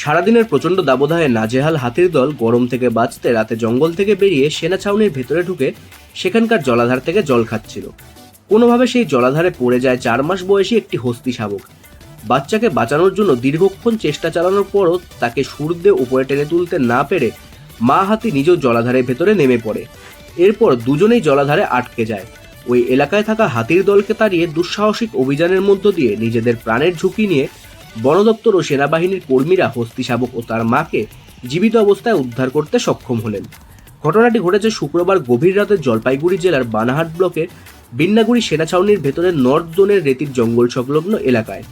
সারাদিনের প্রচণ্ড দাবদাহে নাজেহাল হাতির দল গরম থেকে বাঁচতে, রাতে জঙ্গল থেকে বেরিয়ে সেনা ছাউনির ভেতরে ঢুকে সেখানকার জলাধার থেকে জল খাচ্ছিল। কোনোভাবে সেই জলাধারে পড়ে যায় চার মাস বয়সী একটি হস্তি শাবক। বাচ্চাকে বাঁচানোর জন্য দীর্ঘক্ষণ চেষ্টা চালানোর পরও তাকে সুরদে উপরে টেনে তুলতে না পেরে মা হাতি নিজেও জলাধারের ভেতরে নেমে পড়ে। এরপর দুজনেই জলাধারে আটকে যায়। ওই এলাকায় থাকা হাতির দলকে তাড়িয়ে দুঃসাহসিক অভিযানের মধ্য দিয়ে নিজেদের প্রাণের ঝুঁকি নিয়ে বন দপ্তর ও সেনাবাহিনীর কর্মীরা হস্তি শাবক ও তার মাকে জীবিত অবস্থায় উদ্ধার করতে সক্ষম হলেন। ঘটনাটি ঘটেছে শুক্রবার গভীর রাতে জলপাইগুড়ি জেলার বানাহাট ব্লকের বিন্নাগুড়ি সেনা ছাউনির ভেতরে নর্থ জোনের রেতির জঙ্গল সংলগ্ন এলাকায়।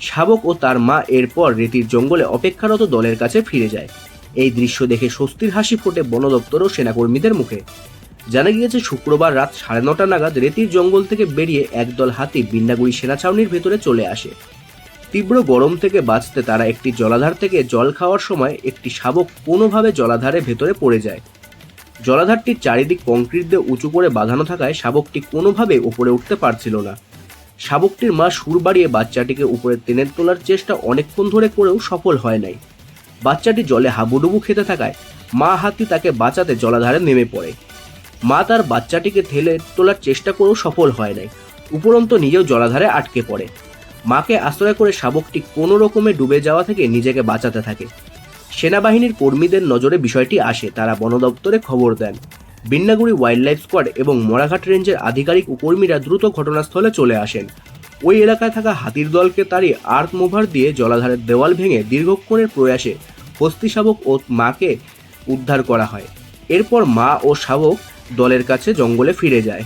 শাবক ও তার মা এরপর রেতির জঙ্গলে অপেক্ষারত দলের কাছে ফিরে যায়। এই দৃশ্য দেখে স্বস্তির হাসি ফোটে বন দপ্তর ও সেনাকর্মীদের মুখে। জানা গিয়েছে, শুক্রবার রাত সাড়ে নটা নাগাদ রেতির জঙ্গল থেকে বেরিয়ে একদল হাতি বিন্নাগুড়ি সেনা ছাউনির ভেতরে চলে আসে। তীব্র গরম থেকে বাঁচতে তারা একটি জলাধার থেকে জল খাওয়ার সময় একটি শাবক কোনোভাবে জলাধারে ভেতরে পড়ে যায়। জলাধারটির চারিদিক কংক্রিট দিয়ে উঁচু করে বাঁধানো থাকায় শাবকটি কোনোভাবে উপরে উঠতে পারছিল না। শাবকটির মা সুর বাড়িয়ে বাচ্চাটিকে উপরে টেনে তোলার চেষ্টা অনেকক্ষণ ধরে করেও সফল হয় নাই। বাচ্চাটি জলে হাবুডুবু খেতে থাকায় মা হাতি তাকে বাঁচাতে জলাধারে নেমে পড়ে। মা তার বাচ্চাটিকে ঠেলে তোলার চেষ্টা করেও সফল হয় নাই। উপরন্ত নিজেও জলাধারে আটকে পড়ে। মাকে আশ্রয় করে শাবকটি কোনো রকমে ডুবে যাওয়া থেকে নিজেকে বাঁচাতে থাকে। সেনাবাহিনীর কর্মীদের নজরে বিষয়টি আসে, তারা বন দপ্তরে খবর দেন। বিন্নাগুড়ি ওয়াইল্ড লাইফ স্কোয়াড এবং মরাঘাট রেঞ্জের আধিকারিক ও কর্মীরা দ্রুত ঘটনাস্থলে চলে আসেন। ওই এলাকায় থাকা হাতির দলকে তারই আর্থ মুভার দিয়ে জলাধারের দেওয়াল ভেঙে দীর্ঘক্ষণের প্রয়াসে হস্তি শাবক ও মাকে উদ্ধার করা হয়। এরপর মা ও শাবক দলের কাছে জঙ্গলে ফিরে যায়।